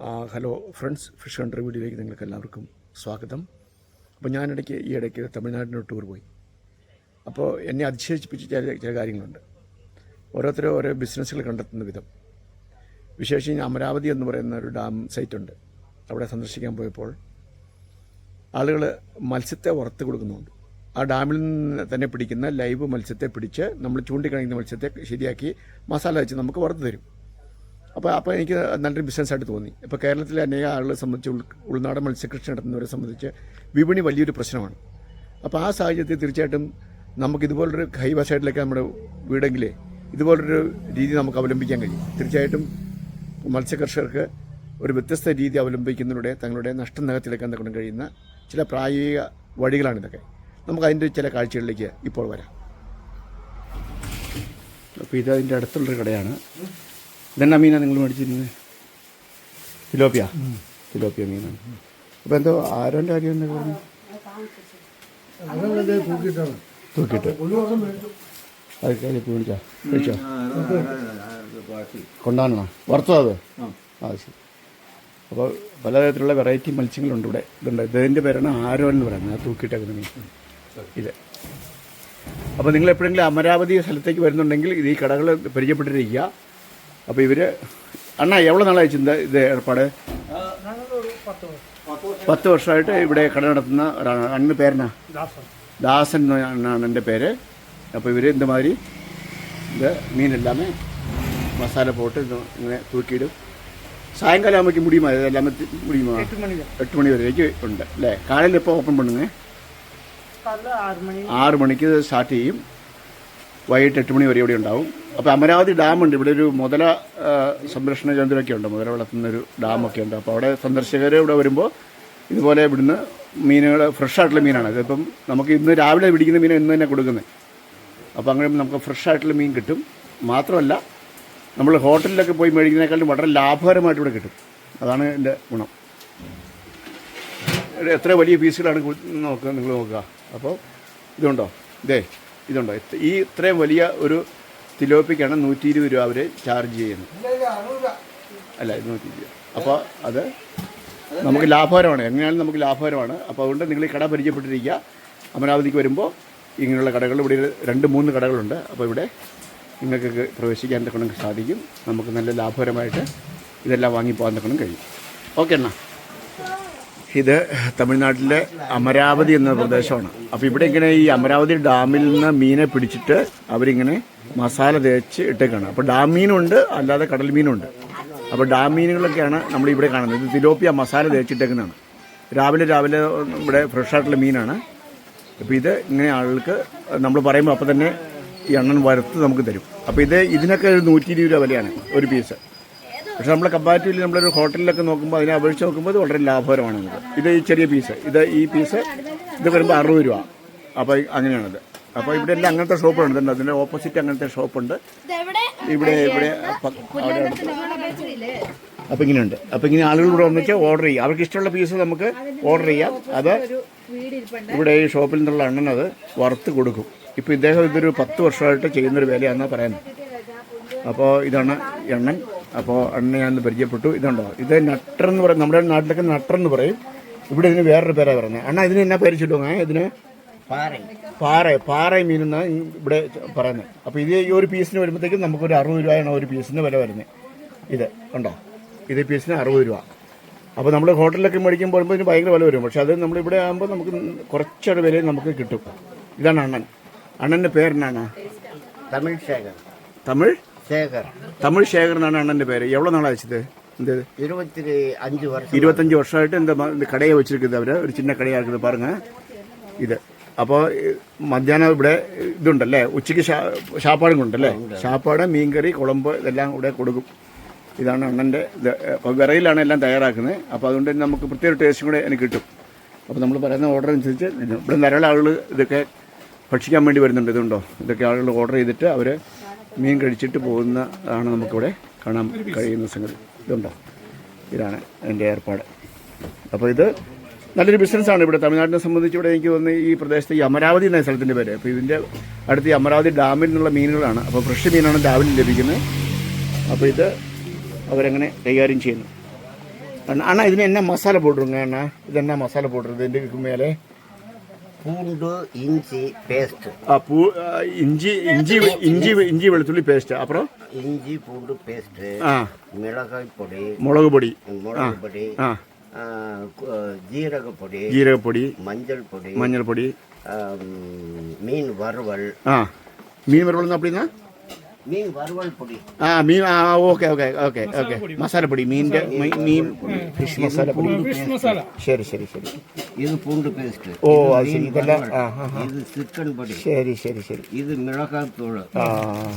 Hello friends fish country വീഡിയോയിലേക്ക് നിങ്ങൾക്ക് എല്ലാവർക്കും സ്വാഗതം. അപ്പോൾ ഞാനിടയ്ക്ക് ഈ ഇടയ്ക്ക് തമിഴ്നാടിന്റെ ടൂർ പോയി. അപ്പോൾ എന്നെ അതിശയിപ്പിച്ച ചില ചില കാര്യങ്ങളുണ്ട്. ഓരോരുത്തരും ഓരോ ബിസിനസ്സുകൾ കണ്ടെത്തുന്ന വിധം. വിശേഷിച്ച് അമരാവതി എന്ന് പറയുന്ന ഒരു ഡാം സൈറ്റുണ്ട്. അവിടെ സന്ദർശിക്കാൻ പോയപ്പോൾ ആളുകൾ മത്സ്യത്തെ വറുത്ത് കൊടുക്കുന്നുണ്ട്. ആ ഡാമിൽ നിന്ന് തന്നെ പിടിക്കുന്ന ലൈവ് മത്സ്യത്തെ പിടിച്ച് നമ്മൾ ചൂണ്ടിക്കാണിക്കുന്ന മത്സ്യത്തെ ശരിയാക്കി മസാല വെച്ച് നമുക്ക് വറുത്ത് തരും. അപ്പോൾ അപ്പോൾ എനിക്ക് നല്ലൊരു ബിസിനസ്സായിട്ട് തോന്നി. ഇപ്പോൾ കേരളത്തിലെ അനേക ആളുകളെ സംബന്ധിച്ച് ഉൾ ഉൾനാടൻ മത്സ്യകൃഷി നടത്തുന്നവരെ സംബന്ധിച്ച് വിപണി വലിയൊരു പ്രശ്നമാണ്. അപ്പോൾ ആ സാഹചര്യത്തിൽ തീർച്ചയായിട്ടും നമുക്ക് ഇതുപോലൊരു ഹൈവ സൈഡിലൊക്കെ നമ്മുടെ വീടെങ്കിലേ ഇതുപോലൊരു രീതി നമുക്ക് അവലംബിക്കാൻ കഴിയും. തീർച്ചയായിട്ടും മത്സ്യകർഷകർക്ക് ഒരു വ്യത്യസ്ത രീതി അവലംബിക്കുന്നതിലൂടെ തങ്ങളുടെ നഷ്ടം നികത്തിലെക്കാൻ തക്കൊണ്ട് കഴിയുന്ന ചില പ്രായോഗിക വഴികളാണിതൊക്കെ നമുക്ക് അതിന്റെ ചില കാഴ്ചകളിലേക്ക് ഇപ്പോൾ വരാം. അപ്പോൾ ഇത് അതിന്റെ അടുത്തുള്ളൊരു കടയാണ്. ഇതെന്നാ മീനാണ് നിങ്ങൾ മേടിച്ചിരുന്നത് ഫിലോപ്പിയ ഫിലോപ്പിയ മീനാണ്. അപ്പോൾ എന്തോ ആരോന്റെ കാര്യം എന്താ പറഞ്ഞു? തൂക്കിയിട്ട്. അത് കഴിച്ചു വിളിച്ചാ കഴിച്ചോ കൊണ്ടാണോ? വറുത്തോ അത്? ആ. ശരി. അപ്പോൾ പലതരത്തിലുള്ള വെറൈറ്റി മത്സ്യങ്ങളുണ്ട് ഇവിടെ. ഇതുണ്ട്. ഇതിന്റെ പേരാണ് ആരോ എന്ന് പറയുന്നത്. ആ തൂക്കിയിട്ടേക്കുന്ന മീൻ. ഇത്. അപ്പോൾ നിങ്ങൾ എപ്പോഴെങ്കിലും അമരാവതി സ്ഥലത്തേക്ക് വരുന്നുണ്ടെങ്കിൽ ഇത് ഈ കടകൾ പരിചയപ്പെട്ടിരിക്കുക. അപ്പോൾ ഇവർ അണ്ണാ എവിടെ നാളായി ചിന്ത ഇത് ഏർപ്പാട്? പത്ത് വർഷമായിട്ട് ഇവിടെ കട നടത്തുന്ന ഒരാളാണ്. അണ്ണന്റെ പേരെന്നാ? ദാസൻ എന്നാണ് എന്റെ പേര്. അപ്പോൾ ഇവർ എന്തുമാതിരി ഇത് മീനെല്ലാമേ മസാല പോട്ട് ഇങ്ങനെ തൂക്കിയിടും. സായങ്കാലം அமைக்க മുടിയുമോ இது മുടിയുമോ എട്ട് മണി மணி ഉണ്ട്. അല്ലേ? കാലയിൽ എപ്പോൾ ഓപ്പൺ பண்ணுங்க ആറ് മണിക്ക് സ്റ്റാർട്ട് ചെയ്യും. വൈകിട്ട് എട്ട് മണി വരെ ഇവിടെ ഉണ്ടാവും. അപ്പോൾ അമരാവതി ഡാമുണ്ട് ഇവിടെ ഒരു മുതല സംരക്ഷണ കേന്ദ്രമൊക്കെ ഉണ്ട്. മുതല വളർത്തുന്നൊരു ഡാമൊക്കെ ഉണ്ട്. അപ്പോൾ അവിടെ സന്ദർശകർ ഇവിടെ വരുമ്പോൾ ഇതുപോലെ ഇവിടുന്ന് മീനുകൾ ഫ്രഷ് ആയിട്ടുള്ള മീനാണ്. ഇതിപ്പം നമുക്ക് ഇന്ന് രാവിലെ പിടിക്കുന്ന മീൻ ഇന്ന് തന്നെ കൊടുക്കുന്നത് അപ്പോൾ അങ്ങനെ നമുക്ക് ഫ്രഷ് ആയിട്ടുള്ള മീൻ കിട്ടും. മാത്രമല്ല നമ്മൾ ഹോട്ടലിലൊക്കെ പോയി മേടിക്കുന്നതിനേക്കാളും വളരെ ലാഭകരമായിട്ട് ഇവിടെ കിട്ടും. അതാണ് എന്റെ ഗുണം. എത്ര വലിയ പീസുകളാണ് നോക്കുക നിങ്ങൾ നോക്കുക. അപ്പോൾ ഇതുണ്ടോ? ഇതേ ഇതുണ്ടോ? ഈ ഇത്രയും വലിയ ഒരു തിലോപ്പിക്കാണ് നൂറ്റി ഇരുപത് രൂപ അവർ ചാർജ് ചെയ്യുന്നത്. അല്ല നൂറ്റി ഇരുപത് അപ്പോൾ അത് നമുക്ക് ലാഭകരമാണ്. എങ്ങനെയാണ് നമുക്ക് ലാഭകരമാണ്. അപ്പോൾ അതുകൊണ്ട് നിങ്ങൾ ഈ കട പരിചയപ്പെട്ടിരിക്കുക. അമരാവതിക്ക് വരുമ്പോൾ ഇങ്ങനെയുള്ള കടകൾ ഇവിടെ രണ്ട് മൂന്ന് കടകളുണ്ട്. അപ്പോൾ ഇവിടെ നിങ്ങൾക്ക് പ്രവേശിക്കാൻ തക്കണം സാധിക്കും. നമുക്ക് നല്ല ലാഭകരമായിട്ട് ഇതെല്ലാം വാങ്ങിപ്പോകാൻ തക്കണം കഴിയും. ഓക്കെ എന്നാ ഇത് തമിഴ്നാട്ടിലെ അമരാവതി എന്ന പ്രദേശമാണ്. അപ്പോൾ ഇവിടെ ഇങ്ങനെ ഈ അമരാവതി ഡാമിൽ നിന്ന് മീനെ പിടിച്ചിട്ട് അവരിങ്ങനെ മസാല തേച്ച് ഇട്ടേക്കാണ്. അപ്പോൾ ഡാം മീനുണ്ട് അല്ലാതെ കടൽ മീനുണ്ട്. അപ്പോൾ ഡാം മീനുകളൊക്കെയാണ് നമ്മൾ ഇവിടെ കാണുന്നത്. ഇത് തിലോപ്പിയ മസാല തേച്ചിട്ടേക്കുന്നതാണ്. രാവിലെ രാവിലെ ഇവിടെ ഫ്രഷ് ആയിട്ടുള്ള മീനാണ്. അപ്പോൾ ഇത് ഇങ്ങനെ ആളുകൾക്ക് നമ്മൾ പറയുമ്പോൾ അപ്പോൾ തന്നെ ഈ എണ്ണൻ വറുത്ത് നമുക്ക് തരും. അപ്പോൾ ഇത് ഇതിനൊക്കെ ഒരു നൂറ്റി ഇരുപത് രൂപ വിലയാണ് ഒരു പീസ് പക്ഷെ നമ്മൾ കമ്പാരിറ്റീവ്ലി നമ്മളൊരു ഹോട്ടലിലൊക്കെ നോക്കുമ്പോൾ അതിനെ അപേക്ഷിച്ച് നോക്കുമ്പോൾ ഇത് വളരെ ലാഭകരമാണ് നമുക്ക്. ഇത് ഈ ചെറിയ പീസ് ഇത് ഈ പീസ് ഇത് വരുമ്പോൾ അറുപത് രൂപ. അപ്പോൾ അങ്ങനെയാണത്. അപ്പോൾ ഇവിടെ എല്ലാം അങ്ങനത്തെ ഷോപ്പുണ്ട് ഉണ്ട് അതിന്റെ ഓപ്പോസിറ്റ് അങ്ങനത്തെ ഷോപ്പുണ്ട് ഇവിടെ ഇവിടെ അപ്പോൾ ഇങ്ങനെയുണ്ട്. അപ്പോൾ ഇങ്ങനെ ആളുകൾ ഇവിടെ വന്നിട്ട് ഓർഡർ ചെയ്യാം. അവർക്ക് ഇഷ്ടമുള്ള പീസ് നമുക്ക് ഓർഡർ ചെയ്യാം. അത് ഇവിടെ ഈ ഷോപ്പിൽ നിന്നുള്ള അത് വറുത്ത് കൊടുക്കും. ഇപ്പോൾ ഇദ്ദേഹം ഇതൊരു പത്ത് വർഷമായിട്ട് ചെയ്യുന്നൊരു വേലയാണെന്നാണ് പറയുന്നത്. അപ്പോൾ ഇതാണ് എണ്ണൻ അപ്പോൾ അണ്ണനെ ഞാൻ പരിചയപ്പെട്ടു. ഇതുണ്ടോ? ഇത് നട്ടർ എന്ന് പറയും. നമ്മുടെ നാട്ടിലൊക്കെ നട്ടർ എന്ന് പറയും. ഇവിടെ ഇതിന് വേറൊരു പേരാണ് പറഞ്ഞത് അണ്ണ ഇതിന് എന്നാ പേര് ഇതിന്? പാറ. പാറ. മീനെന്ന് ഇവിടെ പറയുന്നത്. അപ്പോൾ ഇത് ഈ ഒരു പീസിന് വരുമ്പോഴത്തേക്കും നമുക്കൊരു അറുപത് രൂപയാണ് ഒരു പീസിന് വില വരുന്നത്. ഇത് ഉണ്ടോ? ഇത് പീസിന് അറുപത് രൂപ. അപ്പോൾ നമ്മൾ ഹോട്ടലിലൊക്കെ മേടിക്കുമ്പോൾ ഇതിന് ഭയങ്കര വില വരും. പക്ഷേ അത് നമ്മളിവിടെ ആകുമ്പോൾ നമുക്ക് കുറച്ചൊരു വില നമുക്ക് കിട്ടും. ഇതാണ് അണ്ണൻ. അണ്ണന്റെ പേരെന്നാണ്? തമിഴ് ശേഖർ തമിഴ്? சேகர் തമിഴ് ശേഖർ എന്നാണ് അണ്ണൻ്റെ പേര് എവിടെ നാളെ അയച്ചത് എന്ത് இருபத்தி அஞ்சு வருஷம் ഇരുപത്തഞ്ച് വർഷമായിട്ട് இந்த ம- இந்த കടയെ വെച്ചിരിക്കുന്നത് അവർ ഒരു ചിന്ന കടയാണ് இருக்குது பாருங்க ഇത് അപ്പോൾ മധ്യാഹ്നം ഇവിടെ ഇതുണ്ടല്ലേ ഉച്ചയ്ക്ക് ഷാ- ഷാപ്പാടും കൊണ്ടല്ലേ ഷാപ്പാട് മീൻകറി കുളമ്പ് ഇതെല്ലാം ഇവിടെ കൊടുക്കും ഇതാണ് അണ്ണൻ്റെ ഇത് അപ്പോൾ വിറയിലാണ് എല്ലാം തയ്യാറാക്കുന്നത് അപ്പോൾ അതുകൊണ്ട് തന്നെ നമുക്ക് പ്രത്യേക ടേസ്റ്റും കൂടെ എനിക്ക് കിട്ടും അപ്പോൾ നമ്മൾ പറയുന്ന ഓർഡർ അനുസരിച്ച് ഇത് ഇവിടെ ധാരാളം ആളുകൾ ഇതൊക്കെ ഭക്ഷിക്കാൻ വേണ്ടി വരുന്നുണ്ട് ഇതുണ്ടോ ഇതൊക്കെ ആളുകൾ ഓർഡർ ചെയ്തിട്ട് അവർ മീൻ കഴിച്ചിട്ട് പോകുന്നതാണ് നമുക്കിവിടെ കാണാൻ കഴിയുന്ന സംഗതി. ഇതുണ്ടോ? ഇതാണ് എന്റെ ഏർപ്പാട്. അപ്പോൾ ഇത് നല്ലൊരു ബിസിനസ്സാണ് ഇവിടെ. തമിഴ്നാടിനെ സംബന്ധിച്ച് ഇവിടെ എനിക്ക് തോന്നുന്നു ഈ പ്രദേശത്ത് ഈ അമരാവതി എന്ന സ്ഥലത്തിന്റെ പേര്. അപ്പോൾ ഇതിന്റെ അടുത്ത് ഈ അമരാവതി ഡാമിൽ നിന്നുള്ള മീനുകളാണ്. അപ്പോൾ ഫ്രഷ് മീനാണ് ഡാമിൽ ലഭിക്കുന്നത്. അപ്പോൾ ഇത് അവരങ്ങനെ കൈകാര്യം ചെയ്യുന്നു. അണ്ണാ ഇതിന് എന്നാ മസാല പൗഡറുങ്ങ അണ്ണാ? ഇതെന്നാ മസാല പൗഡർ? ഇതിന്റെ മേലെ பூண்டு இஞ்சி பேஸ்ட் பூ இஞ்சி இஞ்சி இஞ்சி இஞ்சி வெளுத்துள்ளி பேஸ்ட் அப்புறம்? இஞ்சி பூண்டு பேஸ்ட் மிளகாய் பொடி. மிளகு பொடி. மிளகு பொடி. ஆ. ஆ, கு- ஜீரக பொடி. ஜீரகப்பொடி மஞ்சள் பொடி. மஞ்சள் பொடி. மீன் வறுவல். மீன் வறுவல் அப்படின்னா? பொடி ആ മീൻ ആ ഓക്കെ ഓക്കെ ഓക്കെ ഓക്കെ മസാലപ്പൊടി മീനിന്റെ മീ- മീൻ ഫിഷ് മസാലപ്പൊടി ശരി ശരി ശരി இது பூண்டு பேஸ்ட் ഓ അത് ശരി ഇതെല്ലാം ആ ആ ആ. இது சிக்கன் பொடி ശരി ശരി ശരി இது மிளகாய் தூள் ആ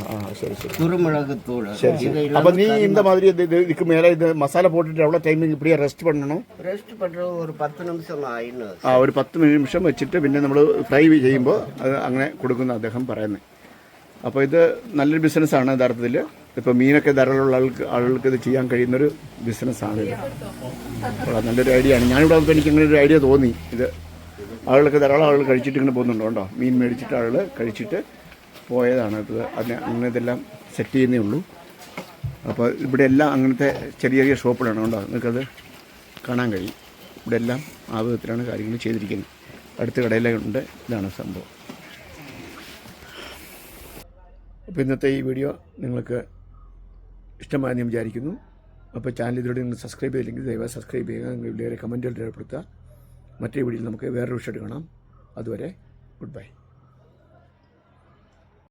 ആ ശരി ശരി குருமிளகு தூள் சரி சரி இதெல்லாம் அப்போ நீ இந்த மாதிரி இது இது- இதுக்கு மேலே இது மசாலா போட்டுட்டு எவ்வளோ டைமிங் இப்படியே ரெஸ்ட் பண்ணணும் ரெஸ்ட் பண்ற ஒரு பத்து நிமிஷம் ആയിരുന്നു ആ ഒരു പത്ത് നിമിഷം വെച്ചിട്ട് പിന്നെ നമ്മൾ ഫ്രൈ ചെയ്യുമ്പോൾ അത് അങ്ങനെ കൊടുക്കുന്ന അദ്ദേഹം പറയുന്നത് അപ്പോൾ ഇത് നല്ലൊരു ബിസിനസ്സാണ് യഥാർത്ഥത്തിൽ. ഇപ്പോൾ മീനൊക്കെ ധാരാളമുള്ള ആൾക്ക് ആളുകൾക്ക് ഇത് ചെയ്യാൻ കഴിയുന്നൊരു ബിസിനസ്സാണ് ഇത്. നല്ലൊരു ഐഡിയ ആണ് ഞാനിവിടെ വന്നപ്പോൾ എനിക്ക് ഇങ്ങനെ ഒരു ഐഡിയ തോന്നി. ഇത് ആളുകൾക്ക് ധാരാളം ആളുകൾ കഴിച്ചിട്ട് ഇങ്ങനെ പോകുന്നുണ്ടോ? കേട്ടോ മീൻ മേടിച്ചിട്ട് ആളുകൾ കഴിച്ചിട്ട് പോയതാണ്. ഇത് അതിന് അങ്ങനെ ഇതെല്ലാം സെറ്റ് ചെയ്യുന്നേ ഉള്ളൂ. അപ്പോൾ ഇവിടെ എല്ലാം അങ്ങനത്തെ ചെറിയ ചെറിയ ഷോപ്പുകളാണ്. കേട്ടോ നിങ്ങൾക്കത് കാണാൻ കഴിയും. ഇവിടെ എല്ലാം ആ വിധത്തിലാണ് കാര്യങ്ങൾ ചെയ്തിരിക്കുന്നത്. അടുത്ത കടയിലുണ്ട് ഇതാണ് സംഭവം. അപ്പോൾ ഇന്നത്തെ ഈ വീഡിയോ നിങ്ങൾക്ക് ഇഷ്ടമായെന്ന് ഞാൻ വിചാരിക്കുന്നു. അപ്പോൾ ചാനൽ ഇതിലൂടെ നിങ്ങൾ സബ്സ്ക്രൈബ് ചെയ്തില്ലെങ്കിൽ ദയവായി സബ്സ്ക്രൈബ് ചെയ്യുക. നിങ്ങൾ വീഡിയോയുടെ കമന്റുകൾ രേഖപ്പെടുത്തുക. മറ്റൊരു വീഡിയോയിൽ നമുക്ക് വേറൊരു വിഷയമായിട്ട് കാണാം. അതുവരെ ഗുഡ് ബൈ